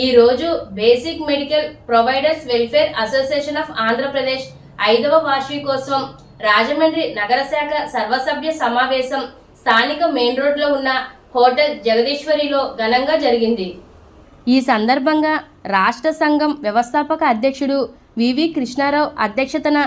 ఈరోజు basic medical providers welfare association of Andhra Pradesh ఐదవ వార్షికోత్సవం రాజమండ్రి నగర శాఖ సర్వసభ్య సమావేశం స్థానిక మెయిన్ రోడ్లో ఉన్న హోటల్ జగదీశ్వరిలో ఘనంగా జరిగింది. ఈ సందర్భంగా రాష్ట్ర సంఘం వ్యవస్థాపక అధ్యక్షుడు వివి కృష్ణారావు అధ్యక్షతన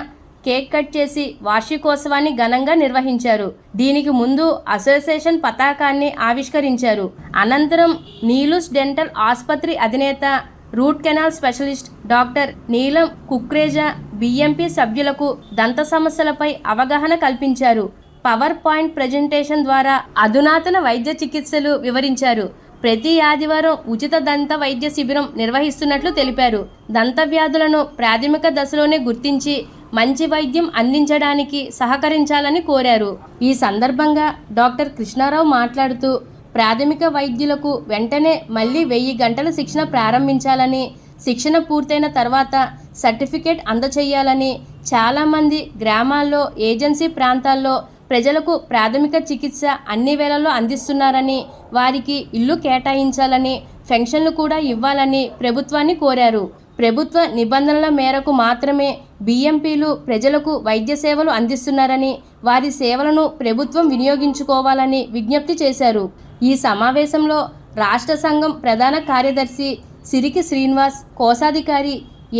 కేక్ కట్ చేసి వార్షికోత్సవాన్ని ఘనంగా నిర్వహించారు. దీనికి ముందు అసోసియేషన్ పతాకాన్ని ఆవిష్కరించారు. అనంతరం నీలుస్ డెంటల్ ఆసుపత్రి అధినేత రూట్ కెనాల్ స్పెషలిస్ట్ డాక్టర్ నీలం కుక్రేజా బిఎంపి సభ్యులకు దంత సమస్యలపై అవగాహన కల్పించారు. పవర్ పాయింట్ ప్రజెంటేషన్ ద్వారా అధునాతన వైద్య చికిత్సలు వివరించారు. ప్రతి ఆదివారం ఉచిత దంత వైద్య శిబిరం నిర్వహిస్తున్నట్లు తెలిపారు. దంత వ్యాధులను ప్రాథమిక దశలోనే గుర్తించి మంచి వైద్యం అందించడానికి సహకరించాలని కోరారు. ఈ సందర్భంగా డాక్టర్ కృష్ణారావు మాట్లాడుతూ ప్రాథమిక వైద్యులకు వెంటనే మళ్ళీ వెయ్యి గంటల శిక్షణ ప్రారంభించాలని శిక్షణ పూర్తయిన తర్వాత సర్టిఫికేట్ అందచేయాలని చాలామంది గ్రామాల్లో ఏజెన్సీ ప్రాంతాల్లో ప్రజలకు ప్రాథమిక చికిత్స అన్ని వేళల్లో అందిస్తున్నారని వారికి ఇల్లు కేటాయించాలని పెన్షన్లు కూడా ఇవ్వాలని ప్రభుత్వాన్ని కోరారు. ప్రభుత్వ నిబంధనల మేరకు మాత్రమే బిఎంపీలు ప్రజలకు వైద్య సేవలు అందిస్తున్నారని వారి సేవలను ప్రభుత్వం వినియోగించుకోవాలని విజ్ఞప్తి చేశారు. ఈ సమావేశంలో రాష్ట్ర సంఘం ప్రధాన కార్యదర్శి సిరికి శ్రీనివాస్ కోశాధికారి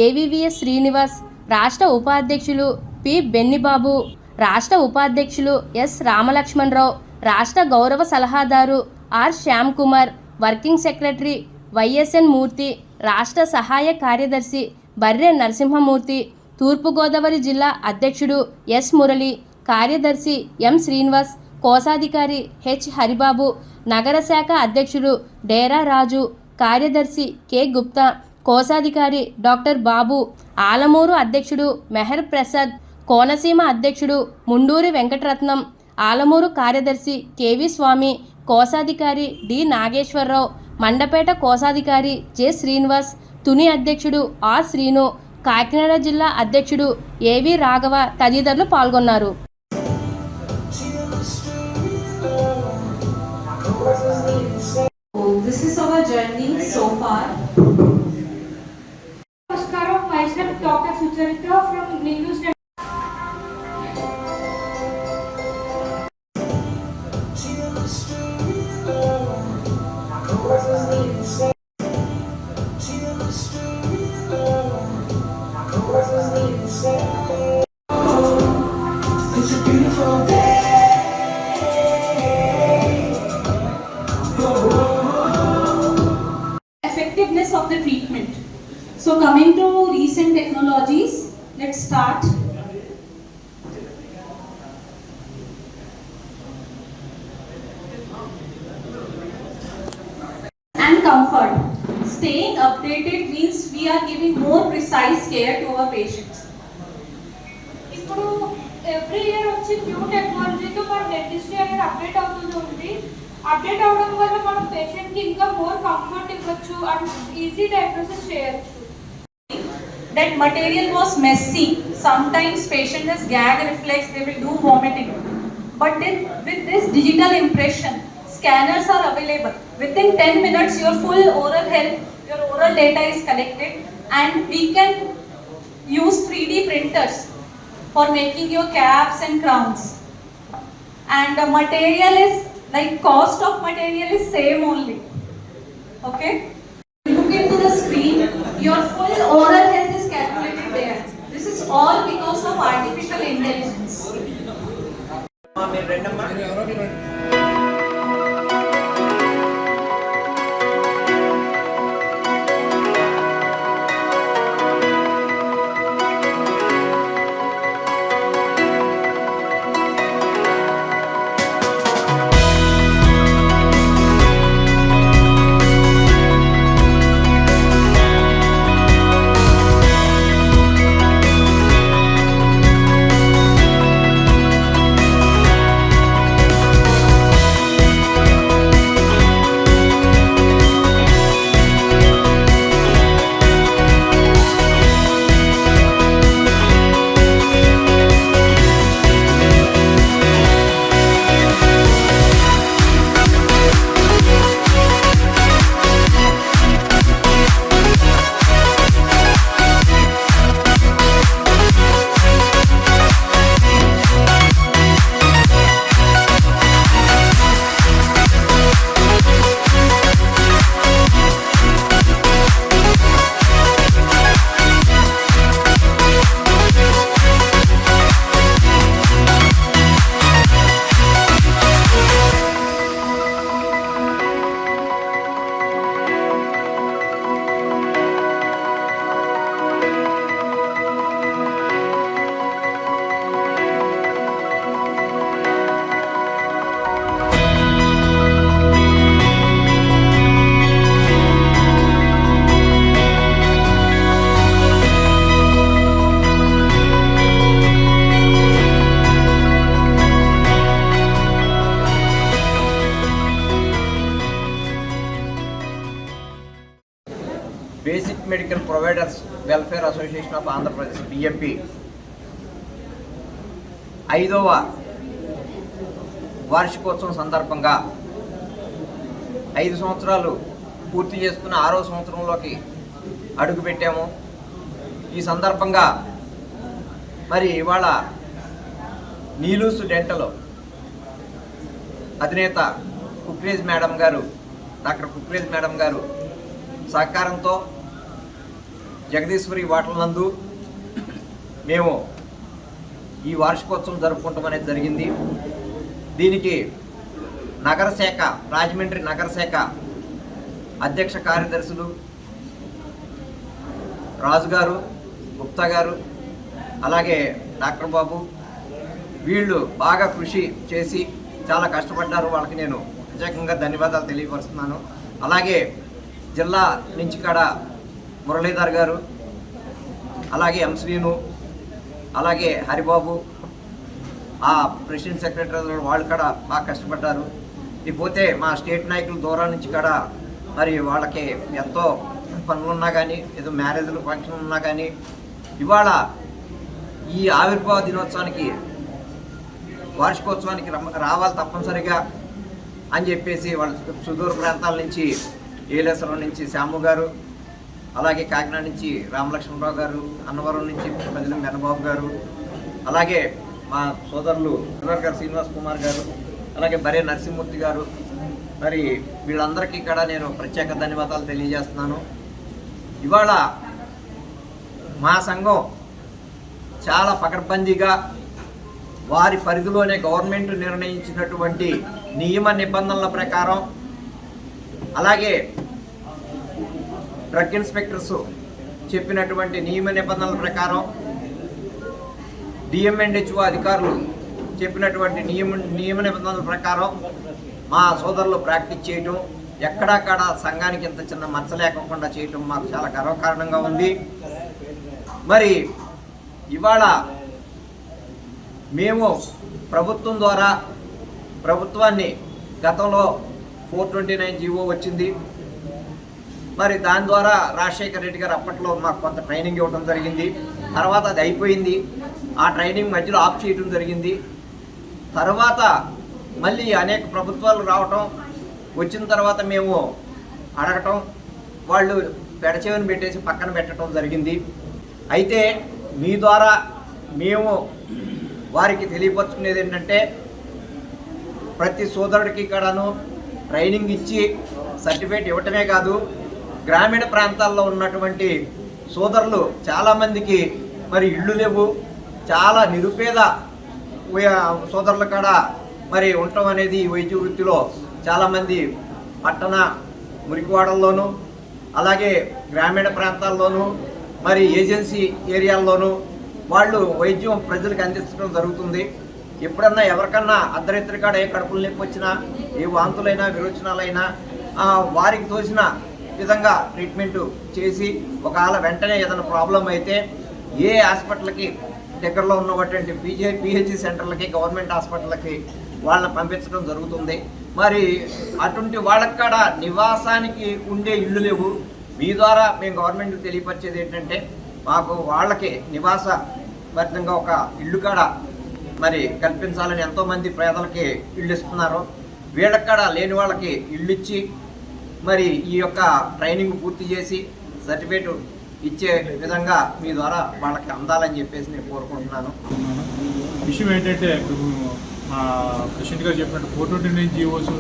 ఏవివిఎస్ శ్రీనివాస్ రాష్ట్ర ఉపాధ్యక్షులు పి బెన్నిబాబు రాష్ట్ర ఉపాధ్యక్షులు ఎస్ రామలక్ష్మణరావు రాష్ట్ర గౌరవ సలహాదారు R Shyam Kumar working secretary Y S N Murthy రాష్ట్ర సహాయ కార్యదర్శి బర్రె నరసింహమూర్తి తూర్పుగోదావరి జిల్లా అధ్యక్షుడు ఎస్ మురళి కార్యదర్శి ఎం శ్రీనివాస్ కోశాధికారి హెచ్ హరిబాబు నగర శాఖ అధ్యక్షుడు డేరా రాజు కార్యదర్శి కె గుప్తా కోశాధికారి డాక్టర్ బాబు ఆలమూరు అధ్యక్షుడు మెహర్ ప్రసాద్ కోనసీమ అధ్యక్షుడు ముండూరి వెంకటరత్నం ఆలమూరు కార్యదర్శి కెవి స్వామి కోశాధికారి డి నాగేశ్వరరావు మండపేట కోశాధికారి జె. శ్రీనివాస్ తుని అధ్యక్షుడు ఆర్. శ్రీను కాకినాడ జిల్లా అధ్యక్షుడు ఏవి రాఘవ తదితరులు పాల్గొన్నారు. Effectiveness of the treatment. So coming to recent technologies, let's start. And comfort. Staying updated means we are giving more precise care to our patients. Every year వచ్చి new టెక్నాలజీతో మన డెంటిస్ట్రీ అనేది అప్డేట్ అవుతూ ఉంది అప్డేట్ అవడం వల్ల మనం పేషెంట్కి ఇంకా మోర్ కంఫర్ట్ ఇవ్వచ్చు అండ్ ఈజీ డయాగ్నోసిస్ చేయొచ్చు that material was messy some times patient has gag reflex they will do vomiting but then with this digital impression scanners are available with in ten minutes your full oral health your oral data is collected and we can use three D printers for making your caps and crowns. And the material is, like cost of material is same only. Okay? Look into the screen, your full oral health is calculated there. This is all because of artificial intelligence. Medical providers welfare association of Andhra Pradesh BMP ఐదవ వార్షికోత్సవం సందర్భంగా ఐదు సంవత్సరాలు పూర్తి చేసుకున్న ఆరో సంవత్సరంలోకి అడుగుపెట్టాము ఈ సందర్భంగా మరి ఇవాళ నీలూసు డెంటల్ అధినేత కుక్రేజ్ మేడం గారు డాక్టర్ కుక్రేజ్ మేడం గారు సహకారంతో జగదీశ్వరి వాటల నందు మేము ఈ వార్షికోత్సవం జరుపుకుంటాం అనేది జరిగింది. దీనికి నగర శాఖ రాజమండ్రి నగర శాఖ అధ్యక్ష కార్యదర్శులు రాజు గారు గుప్తా గారు అలాగే డాక్టర్ బాబు వీళ్ళు బాగా కృషి చేసి చాలా కష్టపడ్డారు. వాళ్ళకి నేను ప్రత్యేకంగా ధన్యవాదాలు తెలియపరుస్తున్నాను. అలాగే జిల్లా నుంచి కాడ మురళీధర్ గారు అలాగే ఎంశ్రీను అలాగే హరిబాబు ఆ ప్రెసిడెంట్ సెక్రటరీ వాళ్ళు కూడా బాగా కష్టపడ్డారు. ఇకపోతే మా స్టేట్ నాయకులు దూరం నుంచి కూడా మరి వాళ్ళకి ఎంతో పనులు ఉన్నా కానీ ఏదో మ్యారేజ్లు ఫంక్షన్ ఉన్నా కానీ ఇవాళ ఈ ఆవిర్భావ దినోత్సవానికి వార్షికోత్సవానికి రావాలి తప్పనిసరిగా అని చెప్పేసి వాళ్ళ సుదూర ప్రాంతాల నుంచి ఏలేశ్వరం నుంచి శ్యాము గారు అలాగే కాకినాడ నుంచి రామలక్ష్మణరావు గారు అన్నవరం నుంచి ప్రజలు మెనబాబు గారు అలాగే మా సోదరులు సునర్ గారు శ్రీనివాస్ కుమార్ గారు అలాగే బరే నరసింహమూర్తి గారు. మరి వీళ్ళందరికీ కూడా నేను ప్రత్యేక ధన్యవాదాలు తెలియజేస్తున్నాను. ఇవాళ మా సంఘం చాలా పకడ్బందీగా వారి పరిధిలోనే గవర్నమెంట్ నిర్ణయించినటువంటి నియమ నిబంధనల ప్రకారం అలాగే డ్రగ్ ఇన్స్పెక్టర్స్ చెప్పినటువంటి నియమ నిబంధనల ప్రకారం డిఎంఎన్హెచ్ఓ అధికారులు చెప్పినటువంటి నియమ నియమ నిబంధనల ప్రకారం మా సోదరులు ప్రాక్టీస్ చేయటం ఎక్కడాక్కడ సంఘానికి ఇంత చిన్న మచ్చ లేకుండా చేయటం మాకు చాలా గర్వకారణంగా ఉంది. మరి ఇవాళ మేము ప్రభుత్వం ద్వారా ప్రభుత్వాన్ని గతంలో ఫోర్ ట్వంటీ నైన్ జీవో వచ్చింది. మరి దాని ద్వారా రాజశేఖర రెడ్డి గారు అప్పట్లో మాకు కొంత ట్రైనింగ్ ఇవ్వడం జరిగింది. తర్వాత అది అయిపోయింది. ఆ ట్రైనింగ్ మధ్యలో ఆఫ్ చేయడం జరిగింది. తర్వాత మళ్ళీ అనేక ప్రభుత్వాలు రావటం వచ్చిన తర్వాత మేము అడగటం వాళ్ళు పెడచేవని పెట్టేసి పక్కన పెట్టడం జరిగింది. అయితే మీ ద్వారా మేము వారికి తెలియపరుచుకునేది ఏంటంటే ప్రతి సోదరుడికి కూడాను ట్రైనింగ్ ఇచ్చి సర్టిఫికేట్ ఇవ్వటమే కాదు గ్రామీణ ప్రాంతాల్లో ఉన్నటువంటి సోదరులు చాలామందికి మరి ఇళ్ళు లేవు. చాలా నిరుపేద సోదరుల కాడ మరి ఉండటం అనేది వైద్య వృత్తిలో చాలామంది పట్టణ మురికివాడల్లోనూ అలాగే గ్రామీణ ప్రాంతాల్లోనూ మరి ఏజెన్సీ ఏరియాల్లోనూ వాళ్ళు వైద్యం ప్రజలకు అందించడం జరుగుతుంది. ఎప్పుడన్నా ఎవరికన్నా అర్ధరిద్దరి కాడ ఏ కడుపులు నొప్పి వచ్చినా ఏ వాంతులైనా విరోచనాలైనా వారికి తోసిన విధంగా ట్రీట్మెంట్ చేసి ఒకవేళ వెంటనే ఏదైనా ప్రాబ్లం అయితే ఏ హాస్పిటల్కి దగ్గరలో ఉన్నటువంటి పీజే పిహెచ్సి సెంటర్లకి గవర్నమెంట్ హాస్పిటల్కి వాళ్ళని పంపించడం జరుగుతుంది. మరి అటువంటి వాళ్ళకి కూడా నివాసానికి ఉండే ఇళ్ళు లేవు. మీ ద్వారా మేము గవర్నమెంట్కి తెలియపరిచేది ఏంటంటే మాకు వాళ్ళకి నివాస భరితంగా ఒక ఇల్లు కాడ మరి కల్పించాలని ఎంతోమంది పేదలకి ఇళ్ళు ఇస్తున్నారు. వీళ్ళకి లేని వాళ్ళకి ఇళ్ళు ఇచ్చి మరి ఈ యొక్క ట్రైనింగ్ పూర్తి చేసి సర్టిఫికేట్ ఇచ్చే విధంగా మీ ద్వారా వాళ్ళకి అందాలని చెప్పేసి నేను కోరుకుంటున్నాను. విషయం ఏంటంటే ఇప్పుడు మా ప్రెసిడెంట్ గారు చెప్పినట్టు four twenty nine GOs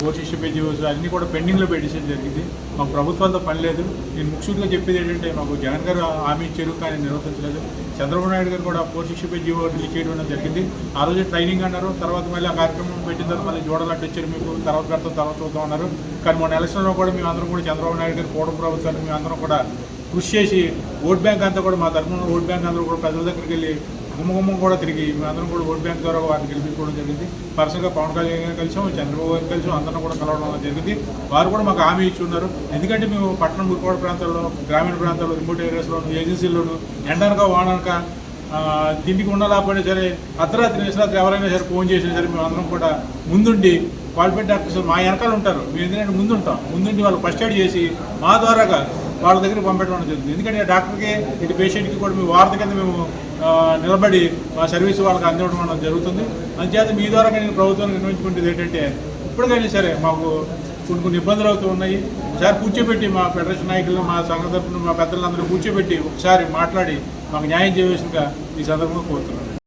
four sixty GOs అన్నీ కూడా పెండింగ్లో పెట్టేసేది జరిగింది. మాకు ప్రభుత్వాలతో పని లేదు. నేను ముఖ్యంగా చెప్పేది ఏంటంటే మాకు జగన్ గారు హామీ ఇచ్చారు కానీ నిర్వర్తించలేదు చంద్రబాబు నాయుడు గారు కూడా ఫోర్ సిక్స్టీ జీవో రిలీజ్ చేయడం జరిగింది. ఆ రోజు ట్రైనింగ్ అన్నారు. తర్వాత మళ్ళీ ఆ కార్యక్రమం పెట్టిన తర్వాత మళ్ళీ చూడాలంటే వచ్చారు మీకు. తర్వాత పెడతాం తర్వాత చూద్దాం అన్నారు. కానీ మొన్న ఎలక్షన్లో కూడా మేము కూడా చంద్రబాబు నాయుడు గారు కూడ ప్రభుత్వాన్ని మేము కూడా కృషి చేసి ఓట్ బ్యాంక్ అంతా కూడా మా తరఫున ఓట్ బ్యాంక్ అందరూ కూడా ప్రజల దగ్గరికి వెళ్ళి గుమ్మగుమ్మం కూడా తిరిగి మేమందరం కూడా ఓట్ బ్యాంక్ ద్వారా వారిని గెలిపించుకోవడం జరిగింది. పర్సనల్గా పవన్ కళ్యాణ్ గారు కలిసాం చంద్రబాబు గారు కలిసాం అందరం కూడా కలవడం జరిగింది. వారు కూడా మాకు హామీ ఇచ్చి ఉన్నారు. ఎందుకంటే మేము పట్టణం మురికోడ ప్రాంతాల్లో గ్రామీణ ప్రాంతాల్లో రిమోట్ ఏరియాస్లోను ఏజెన్సీల్లోను ఎండనక వాడనక తిండికి ఉండలేకపోయినా సరే అర్ధరాత్రి నిశరాత్రి ఎవరైనా సరే ఫోన్ చేసినా సరే మేము అందరం కూడా ముందుండి క్వాలిఫైడ్ డాక్టర్స్ మా వెనకాల ఉంటారు. మేము ఎందుకంటే ముందుంటాం. ముందుండి వాళ్ళు ఫస్ట్ ఎయిడ్ చేసి మా ద్వారాగా వాళ్ళ దగ్గర పంపించడం జరుగుతుంది. ఎందుకంటే డాక్టర్కి ఇటు పేషెంట్కి కూడా మీ వార్త కింద మేము నిలబడి మా సర్వీస్ వాళ్ళకి అందివ్వడం అనేది జరుగుతుంది. అందుచేత మీ ద్వారా నేను ప్రభుత్వానికి నిర్వహించుకుంటుంది ఏంటంటే ఇప్పటికైనా సరే మాకు కొన్ని కొన్ని ఇబ్బందులు అవుతూ ఉన్నాయి. ఒకసారి కూర్చోబెట్టి మా ఫెడరేషన్ నాయకులు మా సంఘ తరఫున మా పెద్దలందరూ కూర్చోబెట్టి ఒకసారి మాట్లాడి మాకు న్యాయం చేయవలసిందిగా ఈ సందర్భంగా కోరుతున్నాను.